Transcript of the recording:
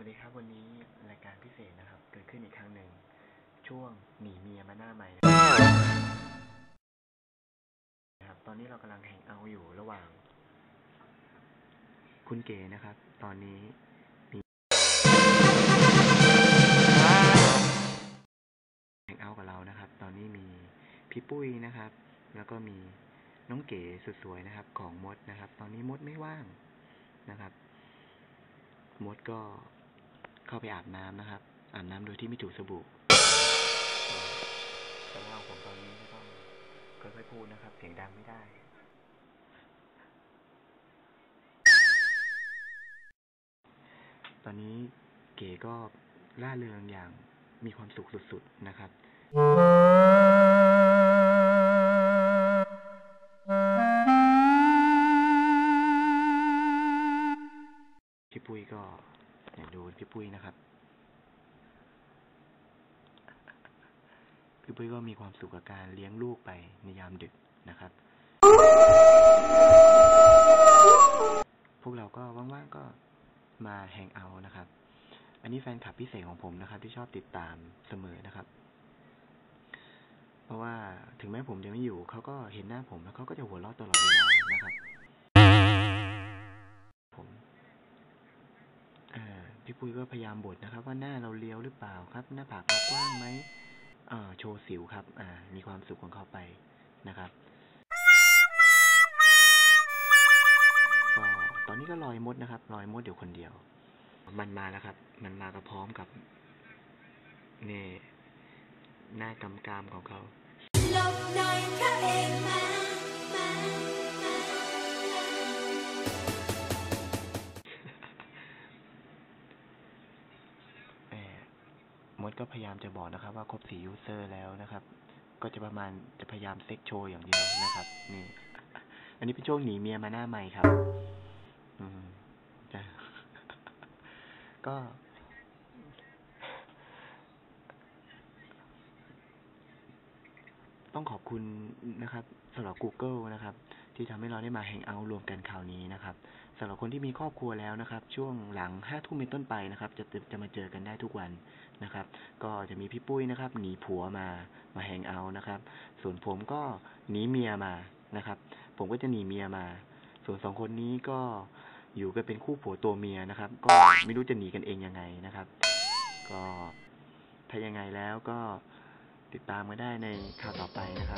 วัสดีครับวันนี้รายการพิเศษนะครับ เกิดขึ้นอีกครั้งหนึ่ง ช่วงหนีเมียมาหน้าใหม่นะครับ ตอนนี้เรากำลังแห่งเอาอยู่ระหว่าง คุณเก๋นะครับ ตอนนี้มีแห่งเอากับเรานะครับ ตอนนี้มีพี่ปุ้ยนะครับ แล้วก็มีน้องเก๋สวยๆนะครับ ของมดนะครับ ตอนนี้มดไม่ว่างนะครับมดก็ เข้าไปอาบน้ำนะครับ อาบน้ำโดยที่ไม่ถูสบู่แต่ว่าผมตอนนี้ก็ต้องค่อยๆพูดนะครับ เสียงดังไม่ได้ตอนนี้เก๋ก็ล่าเริงอย่างมีความสุขสุดๆนะครับ พี่ปุ้ยนะครับ พี่ปุ้ยก็มีความสุขกับการเลี้ยงลูกไปในยามดึกนะครับ พวกเราก็ว่างๆก็มาแฮงเอาท์นะครับ อันนี้แฟนคลับพิเศษของผมนะครับ ที่ชอบติดตามเสมอนะครับ เพราะว่าถึงแม้ผมจะไม่อยู่เขาก็เห็นหน้าผมแล้วเขาก็จะหัวเราะตลอดเวลานะครับ พี่ปุ้ยก็พยายามบ่นะครับ ว่าหน้าเราเลี้ยวหรือเปล่าครับ หน้าผากเรากว้างไหมเอ่อโชว์สิวครับ อ่า มีความสุขของเขาไปนะครับ ก็ตอนนี้ก็ลอยมดนะครับลอยมดเดี๋ยวคนเดียว มันมาแล้วครับ มันมากับพร้อมกับนี่หน้ากำกามของเขาลบหน่อยพระ มดก็พยายามจะบอกนะครับว่าครบสี่ยูเซอร์แล้วนะครับ ก็จะประมาณจะพยายามเซ็กโชว์อย่างเดียวนะครับ นี่ อันนี้เป็นช่วงหนีเมียมาหน้าใหม่ครับ อืมจะก็ ต้องขอบคุณนะครับสำหรับ Google นะครับ ที่ทำให้เราได้มาแฮงเอาท์รวมกันคราวนี้นะครับสำหรับคนที่มีครอบครัวแล้วนะครับ ช่วงหลังห้าทุ่มเป็นต้นไปนะครับ จะจะมาเจอกันได้ทุกวันนะครับ ก็จะมีพี่ปุ้ยนะครับ หนีผัวมามาแฮงเอาท์นะครับ ส่วนผมก็หนีเมียมานะครับ ผมก็จะหนีเมียมา ส่วนสองคนนี้ก็อยู่กันเป็นคู่ผัวตัวเมียนะครับ ก็ไม่รู้จะหนีกันเองยังไงนะครับ ก็ถ้ายังไงแล้วก็ติดตามมาได้ในข่าวต่อไปนะครับ